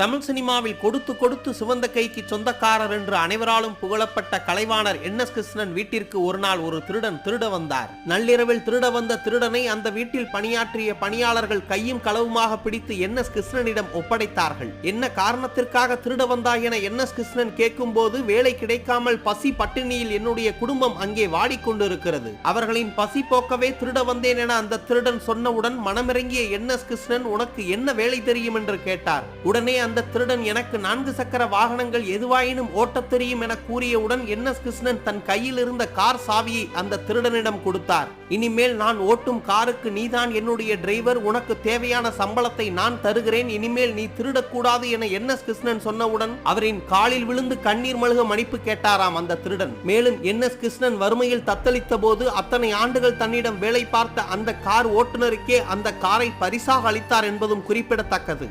தமிழ் சினிமாவில் கொடுத்து கொடுத்து சிவந்த கைக்கு சொந்தக்காரர் என்று அனைவராலும் புகழப்பட்ட கலைவாணர் என் எஸ் கிருஷ்ணன் வீட்டிற்கு ஒரு நாள் ஒரு திருடன் திருட வந்தார். நள்ளிரவில் திருட வந்த திருடனை அந்த வீட்டில் பணியாற்றிய பணியாளர்கள் கையும் களவுமாக பிடித்து என் எஸ் கிருஷ்ணனிடம் ஒப்படைத்தார்கள். என்ன காரணத்திற்காக திருட வந்தாய் என என் எஸ் கிருஷ்ணன் கேட்கும்போது வேலை கிடைக்காமல் பசி பட்டினியில் என்னுடைய குடும்பம் அங்கே வாடிக்கொண்டிருக்கிறது. அவர்களின் பசி போக்கவே திருட வந்தேன் என அந்த திருடன் சொன்னவுடன் மனமிறங்கிய என் எஸ் கிருஷ்ணன் உனக்கு என்ன வேலை தெரியும் என்று கேட்டார். உடனே அந்த திருடன் எனக்கு நான்கு சக்கர வாகனங்கள் எதுவாயினும் ஓட்டத் தெரியும் என கூறியவுடன் என் எஸ் கிருஷ்ணன் தன் கையில் இருந்த கார் சாவியை அந்த திருடனிடம் கொடுத்தார். இனிமேல் நான் ஓட்டும் காருக்கு நீதான் என்னுடைய டிரைவர் உனக்கு தேவையான சம்பளத்தை நான் தருகிறேன் இனிமேல் நீ திருடக்கூடாது என என் எஸ் கிருஷ்ணன் சொன்னவுடன் அவரின் காலில் விழுந்து கண்ணீர் மழுக மன்னிப்பு கேட்டாராம் அந்த திருடன். மேலும் என் எஸ் கிருஷ்ணன் வறுமையில் தத்தளித்த போது அத்தனை ஆண்டுகள் தன்னிடம் வேலை பார்த்த அந்த கார் ஓட்டுநருக்கே அந்த காரை பரிசாக அளித்தார் என்பதும் குறிப்பிடத்தக்கது.